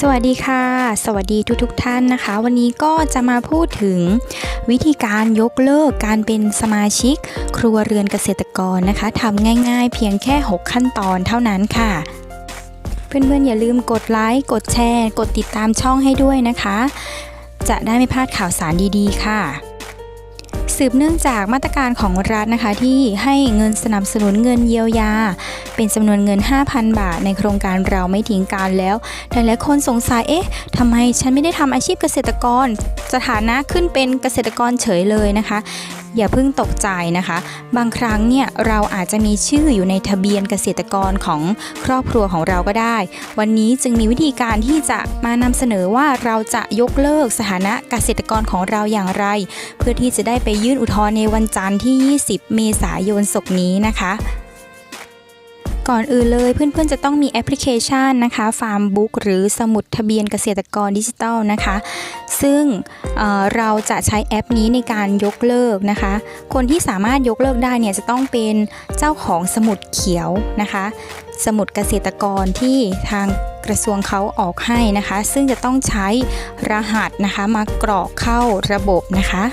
สวัสดีค่ะ สวัสดีทุกทกท่านนะคะ วันนี้ก็จะมาพูดถึง วิธีการยกเลิกการเป็นสมาชิก ครัวเรือนเกษตรกรนะคะทำง่ายๆ เพียงแค่ 6 ขั้นตอนเท่านั้นค่ะ เพื่อนๆอย่าลืมกดไลค์กดแชร์ กดติดตามช่องให้ด้วยนะคะ จะได้ไม่พลาดข่าวสารดีๆ ค่ะ สืบเนื่องจากมาตรการของรัฐนะคะที่ให้เงินสนับสนุนเงินเยียวยา เป็นจำนวนเงิน 5,000 บาท ในโครงการเราไม่ทิ้งการแล้วหลายๆคนสงสัยเอ๊ะทำไมฉันไม่ได้ทำอาชีพเกษตรกร สถานะขึ้นเป็นเกษตรกรเฉยเลยนะคะ อย่าเพิ่งตกใจนะคะ บางครั้งเนี่ยเราอาจจะมีชื่ออยู่ในทะเบียนเกษตรกรของครอบครัวของเราก็ได้ วันนี้จึงมีวิธีการที่จะมานำเสนอว่าเราจะยกเลิกสถานะเกษตรกรของเราอย่างไร เพื่อที่จะได้ไปยื่นอุทธรณ์ในวันจันทร์ที่ 20 เมษายนศกนี้นะคะ ก่อนอื่นเลยเพื่อนๆจะต้องมีแอปพลิเคชันนะคะฟาร์มบุ๊กหรือสมุดทะเบียนเกษตรกรดิจิทัลนะคะ ซึ่งเเราจะใช้แอปนี้ในการยกเลิกนะคะ คนที่สามารถยกเลิกได้เนี่ยจะต้องเป็นเจ้าของสมุดเขียวนะคะ สมุดเกษตรกรที่ทางกระทรวงเขาออกให้นะคะ ซึ่งจะต้องใช้รหัสนะคะมากรอกเข้าระบบนะคะ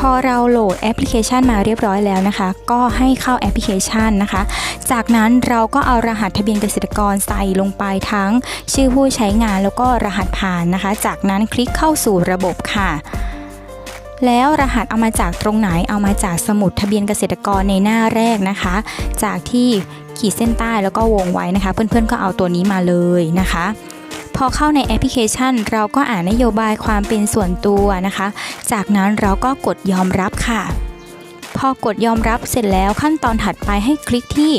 พอเราโหลดแอปพลิเคชันมาเรียบร้อยแล้วนะคะ ก็ให้เข้าแอปพลิเคชันนะคะ จากนั้นเราก็เอารหัสทะเบียนเกษตรกรใส่ลงไปทั้ง ชื่อผู้ใช้งานแล้วก็รหัสผ่านนะคะ จากนั้นคลิกเข้าสู่ระบบค่ะแล้วรหัสเอามาจากตรงไหนเอามาจากสมุดทะเบียนเกษตรกรในหน้าแรกนะคะ จากที่ขีดเส้นใต้แล้วก็วงไว้นะคะ เพื่อนๆก็เอาตัวนี้มาเลยนะคะ พอเข้าในแอปพลิเคชัน เราก็อ่านนโยบายความเป็นส่วนตัวนะคะ จากนั้นเราก็กดยอมรับค่ะ พอกดยอมรับเสร็จแล้วขั้นตอนถัดไปให้คลิกที่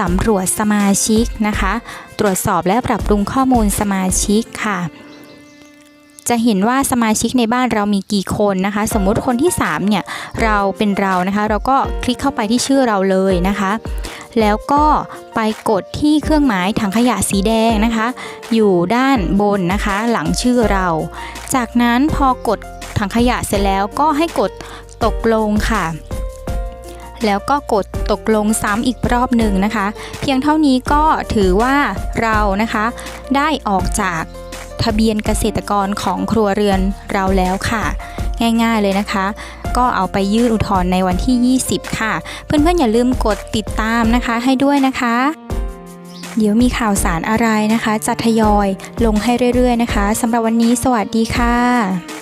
สำรวจสมาชิกนะคะ ตรวจสอบและปรับปรุงข้อมูลสมาชิกค่ะจะเห็นว่าสมาชิกในบ้านเรามีกี่คนนะคะ สมมุติคนที่ 3 เนี่ย เราเป็นเรานะคะ เราก็คลิกเข้าไปที่ชื่อเราเลยนะคะ แล้วก็ไปกดที่เครื่องหมายถังขยะสีแดงนะคะ อยู่ด้านบนนะคะ หลังชื่อเรา จากนั้นพอกดถังขยะเสร็จแล้วก็ให้กดตกลงค่ะ แล้วก็กดตกลงซ้ำอีกรอบหนึ่งนะคะ เพียงเท่านี้ก็ถือว่าเรานะคะ ได้ออกจากทะเบียนเกษตรกรของครัวเรือนเราแล้วค่ะ ง่ายๆเลยนะคะ ก็เอาไปยื่นอุทธรณ์ในวันที่ 20 ค่ะ เพื่อนๆอย่าลืมกดติดตามนะคะให้ด้วยนะคะ เดี๋ยวมีข่าวสารอะไรนะคะ จะทยอยลงให้เรื่อยๆนะคะสำหรับวันนี้สวัสดีค่ะ